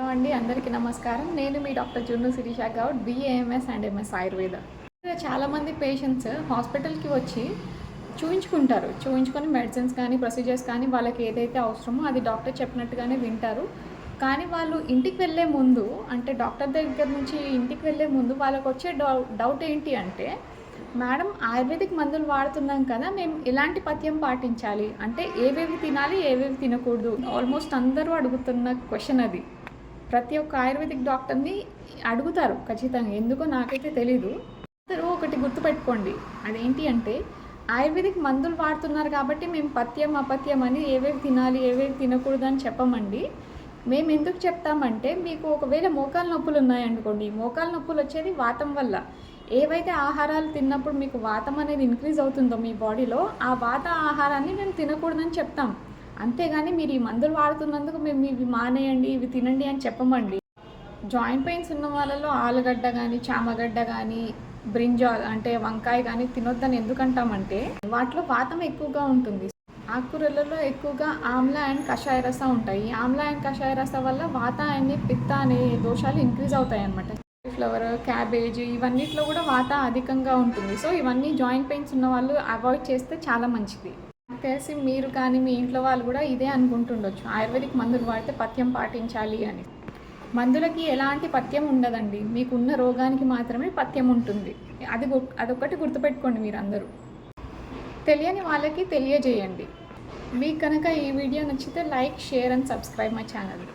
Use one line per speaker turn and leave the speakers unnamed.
Hello అండి అందరికీ నమస్కారం. నేను మీ doctor Junnu Sirisha Goud BAMS and MS Ayurveda. చాలామంది పేషెంట్స్ హాస్పిటల్కి వచ్చి చూయించుకుంటారు. చూయించుకొని మెడిసిన్స్ కానీ ప్రొసీజర్స్ కానీ వాళ్ళకి ఏదైతే అవసరమో అది డాక్టర్ చెప్పినట్టుగానే వింటారు. కానీ వాళ్ళు ఇంటికి వెళ్ళే ముందు అంటే డాక్టర్ దగ్గర నుంచి ఇంటికి వెళ్ళే ముందు వాళ్ళకి వచ్చే డౌ డౌట్ ఏంటి అంటే మేడం ఆయుర్వేదిక్ మందులు వాడుతున్నాం కదా మేము ఎలాంటి పథ్యం పాటించాలి? అంటే ఏవేవి తినాలి ఏవేవి తినకూడదు? ఆల్మోస్ట్ అందరూ అడుగుతున్న క్వశ్చన్ అది. ప్రతి ఒక్క ఆయుర్వేదిక్ డాక్టర్ని అడుగుతారు ఖచ్చితంగా. ఎందుకో నాకైతే తెలీదు. అందరూ ఒకటి గుర్తుపెట్టుకోండి. అదేంటి అంటే ఆయుర్వేదిక్ మందులు వాడుతున్నారు కాబట్టి మేము పథ్యం అపథ్యం అని ఏవేవి తినాలి ఏవేవి తినకూడదు అని చెప్పమండి. మేము ఎందుకు చెప్తామంటే మీకు ఒకవేళ మోకాలు నొప్పులు ఉన్నాయనుకోండి మోకాలు నొప్పులు వచ్చేది వాతం వల్ల. ఏవైతే ఆహారాలు తిన్నప్పుడు మీకు వాతం అనేది ఇంక్రీజ్ అవుతుందో మీ బాడీలో ఆ వాత ఆహారాన్ని మేము తినకూడదని చెప్తాం. అంతేగాని మీరు ఈ మందులు వాడుతున్నందుకు మేము ఇవి మానేయండి ఇవి తినండి అని చెప్పమండి. జాయింట్ పెయిన్స్ ఉన్న వాళ్ళలో ఆలుగడ్డ కానీ చామగడ్డ కానీ బ్రింజాల్ అంటే వంకాయ కానీ తినొద్దని ఎందుకంటామంటే వాటిలో వాతం ఎక్కువగా ఉంటుంది. ఆకుకూరలలో ఎక్కువగా ఆమ్ల అండ్ కషాయ రస ఉంటాయి. ఈ ఆమ్ల అండ్ కషాయ రస వల్ల వాత అనే పిత్త అనే దోషాలు ఇంక్రీజ్ అవుతాయి అన్నమాట ఫ్లవర్ క్యాబేజ్ ఇవన్నిట్లో కూడా వాత అధికంగా ఉంటుంది. సో ఇవన్నీ జాయింట్ పెయిన్స్ ఉన్న వాళ్ళు అవాయిడ్ చేస్తే చాలా మంచిది. నాకు తెలిసి మీరు కానీ మీ ఇంట్లో వాళ్ళు కూడా ఇదే అనుకుంటుండొచ్చు. ఆయుర్వేదిక్ మందులు వాడితే పథ్యం పాటించాలి అని. మందులకి ఎలాంటి పథ్యం ఉండదండి. మీకున్న రోగానికి మాత్రమే పథ్యం ఉంటుంది. అది అదొకటి గుర్తుపెట్టుకోండి మీరందరూ. తెలియని వాళ్ళకి తెలియజేయండి. మీకు కనుక ఈ వీడియో నచ్చితే like share and subscribe my channel.